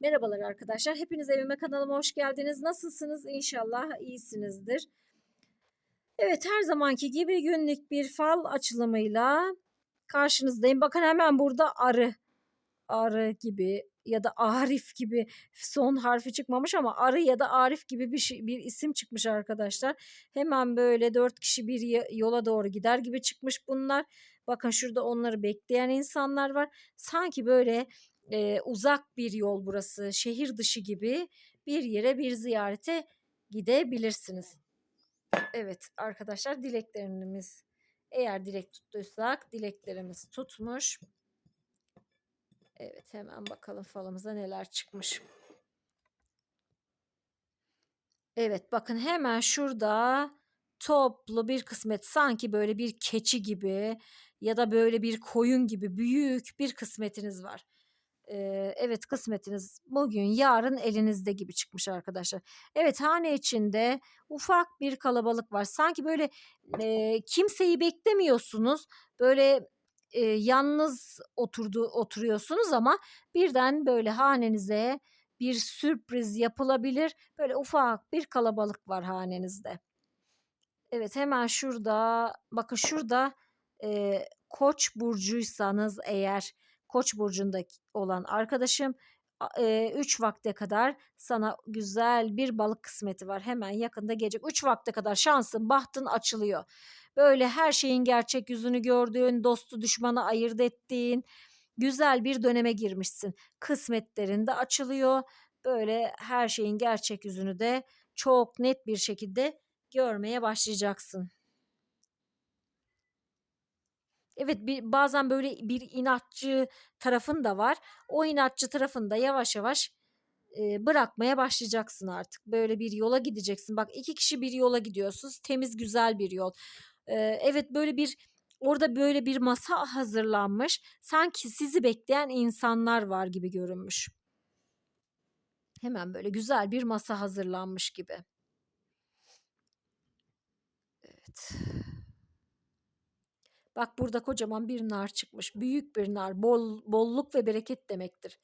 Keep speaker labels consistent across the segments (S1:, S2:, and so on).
S1: Merhabalar arkadaşlar. Hepiniz evime kanalıma hoş geldiniz. Nasılsınız? İnşallah iyisinizdir. Evet her zamanki gibi günlük bir fal açılımıyla karşınızdayım. Bakın hemen burada arı. Arı gibi ya da Arif gibi son harfi çıkmamış ama arı ya da Arif gibi bir şey, bir isim çıkmış arkadaşlar. Hemen böyle dört kişi bir yola doğru gider gibi çıkmış bunlar. Bakın şurada onları bekleyen insanlar var. Sanki böyle e, uzak bir yol burası, şehir dışı gibi bir yere bir ziyarete gidebilirsiniz. Evet arkadaşlar dileklerimiz eğer dilek tuttuysak dileklerimiz tutmuş. Evet hemen bakalım falımıza neler çıkmış. Evet bakın hemen şurada toplu bir kısmet sanki böyle bir keçi gibi ya da böyle bir koyun gibi büyük bir kısmetiniz var evet kısmetiniz bugün yarın elinizde gibi çıkmış arkadaşlar. Evet hane içinde ufak bir kalabalık var. Sanki böyle e, kimseyi beklemiyorsunuz. Böyle e, yalnız oturdu oturuyorsunuz ama birden böyle hanenize bir sürpriz yapılabilir. Böyle ufak bir kalabalık var hanenizde. Evet hemen şurada bakın şurada e, koç burcuysanız eğer Koç burcunda olan arkadaşım 3 vakte kadar sana güzel bir balık kısmeti var. Hemen yakında gelecek. 3 vakte kadar şansın, bahtın açılıyor. Böyle her şeyin gerçek yüzünü gördüğün, dostu düşmanı ayırt ettiğin güzel bir döneme girmişsin. Kısmetlerin de açılıyor. Böyle her şeyin gerçek yüzünü de çok net bir şekilde görmeye başlayacaksın. Evet bir, bazen böyle bir inatçı tarafın da var. O inatçı tarafını da yavaş yavaş e, bırakmaya başlayacaksın artık. Böyle bir yola gideceksin. Bak iki kişi bir yola gidiyorsunuz. Temiz güzel bir yol. E, evet böyle bir orada böyle bir masa hazırlanmış. Sanki sizi bekleyen insanlar var gibi görünmüş. Hemen böyle güzel bir masa hazırlanmış gibi. Evet. Bak burada kocaman bir nar çıkmış. Büyük bir nar. Bol, bolluk ve bereket demektir.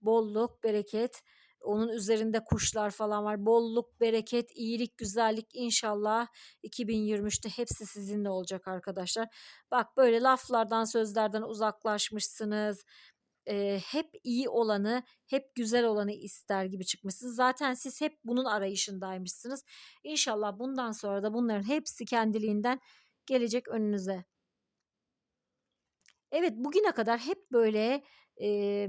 S1: Bolluk, bereket. Onun üzerinde kuşlar falan var. Bolluk, bereket, iyilik, güzellik inşallah 2023'te hepsi sizinle olacak arkadaşlar. Bak böyle laflardan, sözlerden uzaklaşmışsınız. Ee, hep iyi olanı, hep güzel olanı ister gibi çıkmışsınız. Zaten siz hep bunun arayışındaymışsınız. İnşallah bundan sonra da bunların hepsi kendiliğinden gelecek önünüze. Evet bugüne kadar hep böyle e,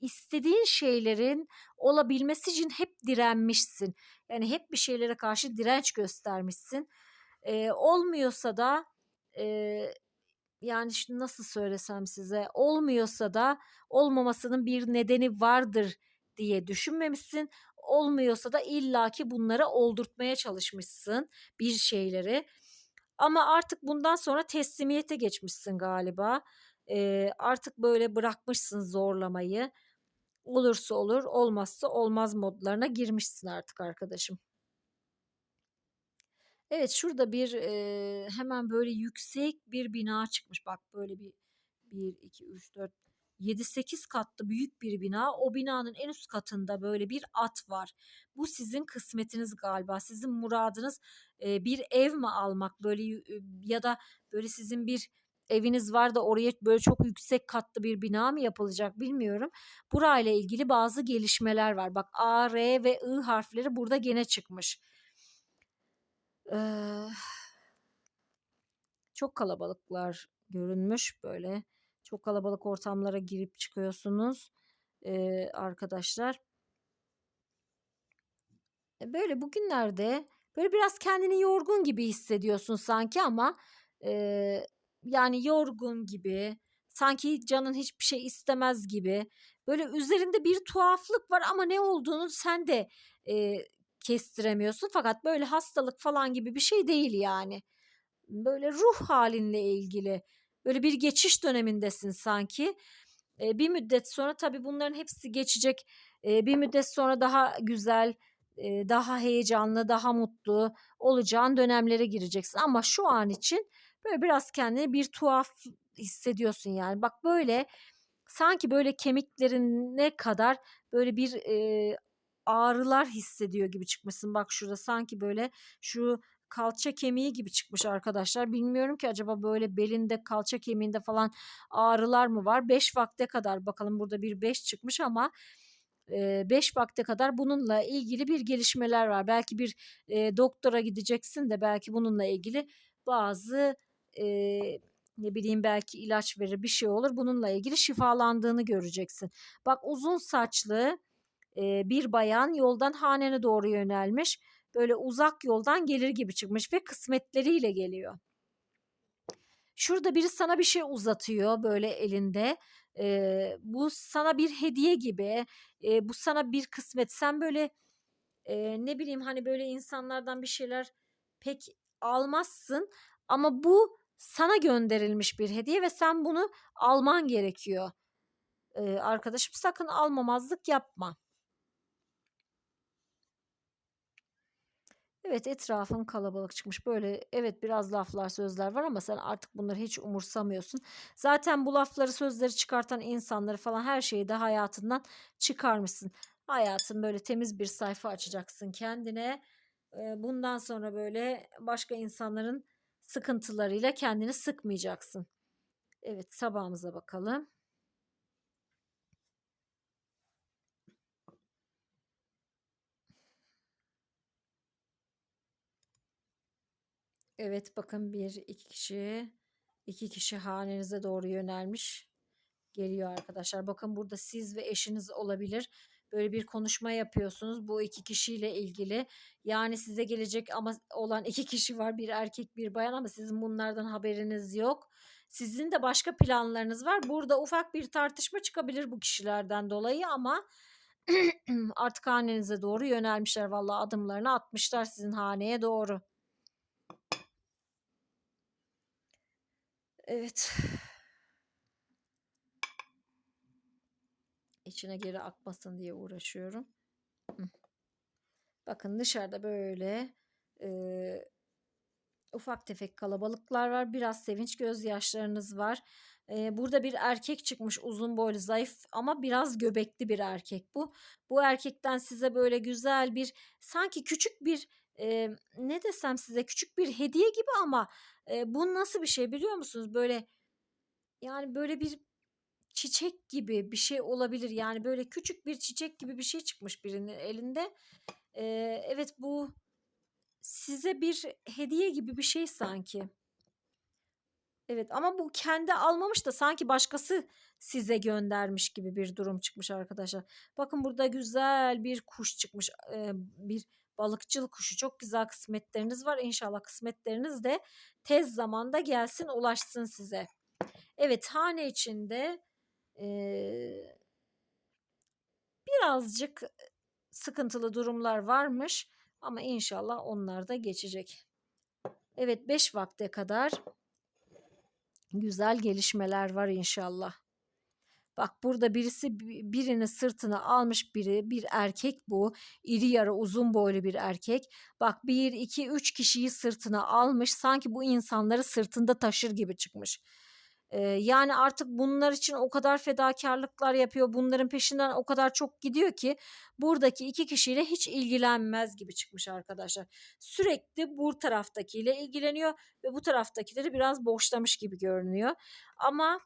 S1: istediğin şeylerin olabilmesi için hep direnmişsin. Yani hep bir şeylere karşı direnç göstermişsin. E, olmuyorsa da e, yani şimdi nasıl söylesem size olmuyorsa da olmamasının bir nedeni vardır diye düşünmemişsin. Olmuyorsa da illaki bunlara oldurtmaya çalışmışsın bir şeyleri. Ama artık bundan sonra teslimiyete geçmişsin galiba. Ee, artık böyle bırakmışsın zorlamayı. Olursa olur, olmazsa olmaz modlarına girmişsin artık arkadaşım. Evet şurada bir e, hemen böyle yüksek bir bina çıkmış. Bak böyle bir 1, 2, 3, 4, 7-8 katlı büyük bir bina. O binanın en üst katında böyle bir at var. Bu sizin kısmetiniz galiba. Sizin muradınız bir ev mi almak böyle ya da böyle sizin bir eviniz var da oraya böyle çok yüksek katlı bir bina mı yapılacak bilmiyorum. Burayla ilgili bazı gelişmeler var. Bak A, R ve I harfleri burada gene çıkmış. Ee, çok kalabalıklar görünmüş böyle. Çok kalabalık ortamlara girip çıkıyorsunuz ee, arkadaşlar. E, böyle bugünlerde böyle biraz kendini yorgun gibi hissediyorsun sanki ama e, yani yorgun gibi sanki canın hiçbir şey istemez gibi böyle üzerinde bir tuhaflık var ama ne olduğunu sen de e, kestiremiyorsun fakat böyle hastalık falan gibi bir şey değil yani böyle ruh halinle ilgili Böyle bir geçiş dönemindesin sanki. E, bir müddet sonra tabii bunların hepsi geçecek. E, bir müddet sonra daha güzel, e, daha heyecanlı, daha mutlu olacağın dönemlere gireceksin. Ama şu an için böyle biraz kendini bir tuhaf hissediyorsun yani. Bak böyle sanki böyle kemiklerine kadar böyle bir e, ağrılar hissediyor gibi çıkmışsın. Bak şurada sanki böyle şu kalça kemiği gibi çıkmış arkadaşlar. Bilmiyorum ki acaba böyle belinde kalça kemiğinde falan ağrılar mı var? 5 vakte kadar bakalım burada bir 5 çıkmış ama 5 vakte kadar bununla ilgili bir gelişmeler var. Belki bir e, doktora gideceksin de belki bununla ilgili bazı e, ne bileyim belki ilaç verir bir şey olur. Bununla ilgili şifalandığını göreceksin. Bak uzun saçlı e, bir bayan yoldan hanene doğru yönelmiş. Böyle uzak yoldan gelir gibi çıkmış ve kısmetleriyle geliyor. Şurada biri sana bir şey uzatıyor böyle elinde. Ee, bu sana bir hediye gibi. Ee, bu sana bir kısmet. Sen böyle e, ne bileyim hani böyle insanlardan bir şeyler pek almazsın ama bu sana gönderilmiş bir hediye ve sen bunu alman gerekiyor. Ee, arkadaşım sakın almamazlık yapma. Evet etrafın kalabalık çıkmış. Böyle evet biraz laflar sözler var ama sen artık bunları hiç umursamıyorsun. Zaten bu lafları sözleri çıkartan insanları falan her şeyi de hayatından çıkarmışsın. Hayatın böyle temiz bir sayfa açacaksın kendine. Bundan sonra böyle başka insanların sıkıntılarıyla kendini sıkmayacaksın. Evet sabahımıza bakalım. Evet bakın bir iki kişi iki kişi hanenize doğru yönelmiş geliyor arkadaşlar. Bakın burada siz ve eşiniz olabilir. Böyle bir konuşma yapıyorsunuz bu iki kişiyle ilgili. Yani size gelecek ama olan iki kişi var. Bir erkek bir bayan ama sizin bunlardan haberiniz yok. Sizin de başka planlarınız var. Burada ufak bir tartışma çıkabilir bu kişilerden dolayı ama artık hanenize doğru yönelmişler. Vallahi adımlarını atmışlar sizin haneye doğru. Evet. İçine geri akmasın diye uğraşıyorum. Bakın dışarıda böyle e, ufak tefek kalabalıklar var. Biraz sevinç gözyaşlarınız var. E, burada bir erkek çıkmış uzun boylu zayıf ama biraz göbekli bir erkek bu. Bu erkekten size böyle güzel bir sanki küçük bir e, ne desem size küçük bir hediye gibi ama e, bu nasıl bir şey biliyor musunuz? Böyle yani böyle bir çiçek gibi bir şey olabilir. Yani böyle küçük bir çiçek gibi bir şey çıkmış birinin elinde. E, evet bu size bir hediye gibi bir şey sanki. Evet ama bu kendi almamış da sanki başkası size göndermiş gibi bir durum çıkmış arkadaşlar. Bakın burada güzel bir kuş çıkmış. Ee, bir balıkçıl kuşu. Çok güzel kısmetleriniz var. İnşallah kısmetleriniz de tez zamanda gelsin ulaşsın size. Evet hane içinde e, birazcık sıkıntılı durumlar varmış ama inşallah onlar da geçecek. Evet 5 vakte kadar güzel gelişmeler var inşallah. Bak burada birisi birini sırtına almış biri bir erkek bu. iri yarı uzun boylu bir erkek. Bak bir iki üç kişiyi sırtına almış sanki bu insanları sırtında taşır gibi çıkmış. Ee, yani artık bunlar için o kadar fedakarlıklar yapıyor. Bunların peşinden o kadar çok gidiyor ki buradaki iki kişiyle hiç ilgilenmez gibi çıkmış arkadaşlar. Sürekli bu taraftakiyle ilgileniyor ve bu taraftakileri biraz boşlamış gibi görünüyor. Ama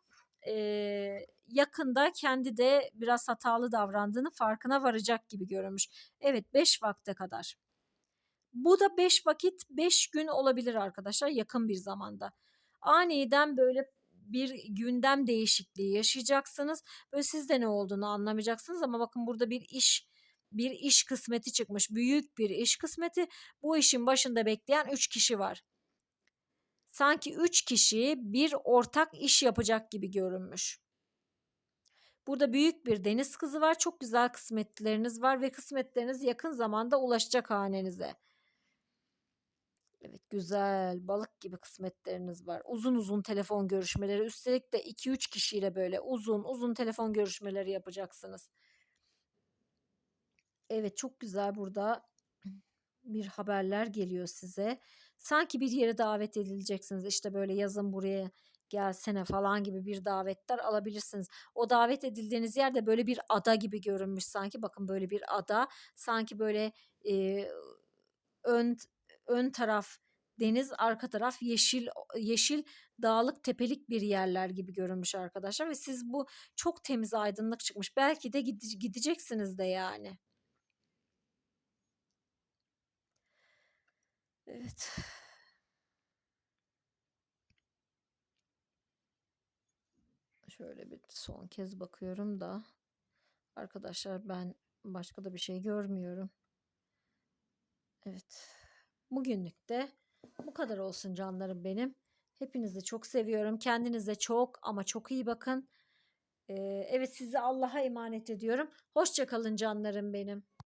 S1: e, yakında kendi de biraz hatalı davrandığını farkına varacak gibi görünmüş. Evet 5 vakte kadar. Bu da 5 vakit 5 gün olabilir arkadaşlar yakın bir zamanda. Aniden böyle bir gündem değişikliği yaşayacaksınız. Böyle sizde ne olduğunu anlamayacaksınız ama bakın burada bir iş bir iş kısmeti çıkmış. Büyük bir iş kısmeti. Bu işin başında bekleyen 3 kişi var. Sanki 3 kişi bir ortak iş yapacak gibi görünmüş. Burada büyük bir deniz kızı var. Çok güzel kısmetleriniz var ve kısmetleriniz yakın zamanda ulaşacak hanenize. Evet güzel balık gibi kısmetleriniz var. Uzun uzun telefon görüşmeleri üstelik de 2-3 kişiyle böyle uzun uzun telefon görüşmeleri yapacaksınız. Evet çok güzel burada bir haberler geliyor size. Sanki bir yere davet edileceksiniz. İşte böyle yazın buraya gelsene falan gibi bir davetler alabilirsiniz. O davet edildiğiniz yerde böyle bir ada gibi görünmüş sanki. Bakın böyle bir ada. Sanki böyle e, ön ön taraf deniz, arka taraf yeşil yeşil dağlık tepelik bir yerler gibi görünmüş arkadaşlar ve siz bu çok temiz aydınlık çıkmış. Belki de gide- gideceksiniz de yani. Evet. Şöyle bir son kez bakıyorum da arkadaşlar ben başka da bir şey görmüyorum. Evet. Bugünlük de bu kadar olsun canlarım benim. Hepinizi çok seviyorum. Kendinize çok ama çok iyi bakın. Ee, evet sizi Allah'a emanet ediyorum. Hoşça kalın canlarım benim.